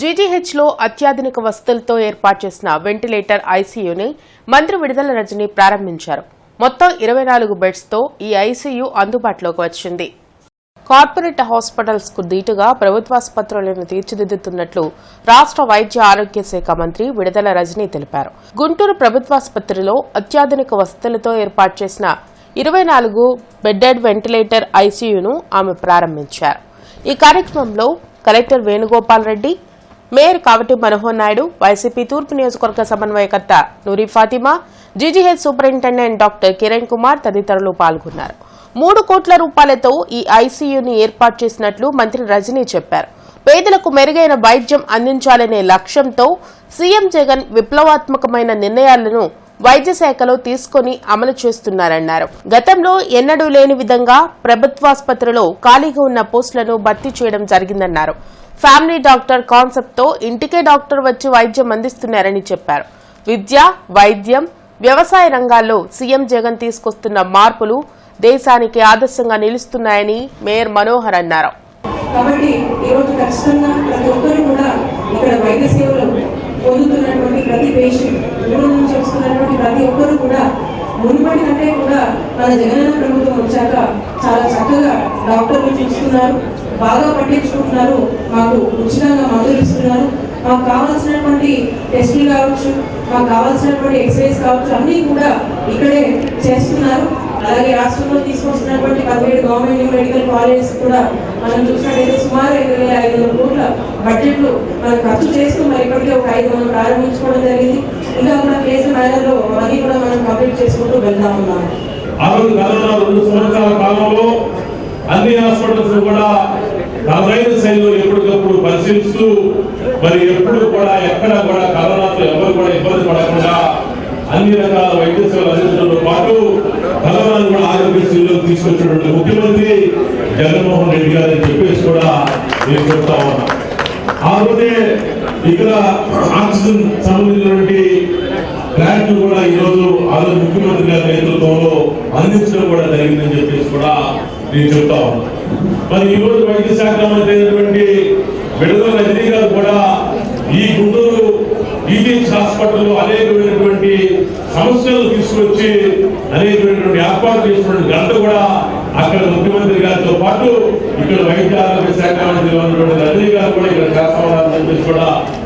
జీజీహెచ్లో అత్యాధునిక వసతులతో ఏర్పాటు చేసిన వెంటిలేటర్ ఐసీయూని మంత్రి విడుదల రజని ప్రారంభించారు. మొత్తం ఇరవై నాలుగు బెడ్స్తో ఈ ఐసీయూ అందుబాటులోకి వచ్చింది. కార్పొరేట్ హాస్పిటల్స్కు ప్రభుత్వాసుపత్రులను తీర్చిదిద్దుతున్నట్లు రాష్ట్ర వైద్య ఆరోగ్య శాఖ మంత్రి విడుదల రజని తెలిపారు. గుంటూరు ప్రభుత్వాసుపత్రిలో అత్యాధునిక వసతులతో ఏర్పాటు చేసిన ఇరవై నాలుగు బెడ్డెడ్ వెంటిలేటర్ ఐసీయూను ఆమె ప్రారంభించారు. ఈ కార్యక్రమంలో collector Venugopal Reddy mayor Kavati Manohar Naidu YCP తూర్పు నియోజకవర్గ సమన్వయకర్త Noori Fatima GGH superintendent doctor Kiran Kumar తదితరులు పాల్గొన్నారు. మూడు కోట్ల రూపాయలతో ఈ ఐసీయూని ఏర్పాటు చేసినట్లు మంత్రి రజనీ చెప్పారు. పేదలకు మెరుగైన వైద్యం అందించాలనే లక్ష్యంతో సీఎం జగన్ విప్లవాత్మకమైన నిర్ణయాలను వైద్య శాఖలో తీసుకొని అమలు చేస్తున్నారన్నారు. గతంలో ఎన్నడూ లేని విధంగా ప్రభుత్వాసుపత్రిలో ఖాళీగా ఉన్న పోస్టులను భర్తీ చేయడం జరిగిందన్నారు. ఫ్యామిలీ డాక్టర్ కాన్సెప్ట్తో ఇంటికే డాక్టర్ వచ్చి వైద్యం అందిస్తున్నారని చెప్పారు. విద్య వైద్యం వ్యవసాయ రంగాల్లో సీఎం జగన్ తీసుకొస్తున్న మార్పులు దేశానికి ఆదర్శంగా నిలుస్తున్నాయని మేయర్ మనోహర్ అన్నారు. కాబట్టి ఈరోజు ఖచ్చితంగా ప్రతి ఒక్కరు కూడా ఇక్కడ వైద్య సేవలు పొందుతున్నటువంటి ప్రతి పేషెంట్ దూరం నుంచి వస్తున్నటువంటి ప్రతి ఒక్కరు కూడా మునుపటి కంటే కూడా మన జగనన్న ప్రభుత్వం వచ్చాక చాలా చక్కగా డాక్టర్లు చూస్తున్నారు బాగా పట్టించుకుంటున్నారు. మాకు ఉచితంగా మందులు ఇస్తున్నారు. మాకు కావాల్సినటువంటి టెస్టులు కావచ్చు మాకు కావాల్సినటువంటి ఎక్స్రేస్ కావచ్చు అన్నీ కూడా ఇక్కడే చేస్తున్నారు. అలాగే రాష్ట్రంలో తీసుకొస్తున్నటువంటి పదిహేడు గవర్నమెంట్ న్యూ మెడికల్ కాలేజెస్ కూడా మనం చూసినట్టయితే సుమారు ఐదు వేల ఐదు వందల కోట్ల బడ్జెట్లు మనం ఖర్చు చేస్తూ మరి ఇప్పటికే ఒక ఐదు వందలు ప్రారంభించుకోవడం జరిగింది. ఇంకా కూడా ఫేజ్ మేనర్లో అవన్నీ కూడా మనం కంప్లీట్ చేసుకుంటూ వెళ్తామన్నా ఎప్పటికప్పుడు మరి ఎప్పుడు కూడా ఎక్కడ కూడా కరోనాతో ఎవరు కూడా ఇబ్బంది పడకుండా అన్ని రకాల వైద్య సేవలు అందించడంతో పాటు కరోనాను కూడా ఆరోగ్యశ్రీలో తీసుకొచ్చినటువంటి ముఖ్యమంత్రి జగన్మోహన్ రెడ్డి గారు అని చెప్పేసి కూడా నేను చెప్తా ఉన్నా. ఆ ఇక్కడ ఆక్సిజన్ సంబంధించినటువంటి గ్రాంట్ కూడా ఈ రోజు ఆ రోజు ముఖ్యమంత్రి గారి నేతృత్వంలో అందించడం కూడా జరిగిందని చెప్పేసి కూడా నేను చెప్తా ఉన్నా. మరి ఈ రోజు వైద్య శాఖ మంత్రి అయినటువంటి విడుదల రజనీ గారు కూడా ఈ గుంటూరు ఈటీఎస్ హాస్పిటల్లో అనేకమైనటువంటి సమస్యలు తీసుకొచ్చి అనేకమైనటువంటి ఏర్పాటు చేసినటువంటి గంట కూడా అక్కడ ముఖ్యమంత్రి గారితో పాటు ఇక్కడ వైద్య ఆరోగ్య శాఖ మంత్రి ఉన్నటువంటి రజనీ గారు కూడా ఇక్కడ చేస్తా చెప్పేసి కూడా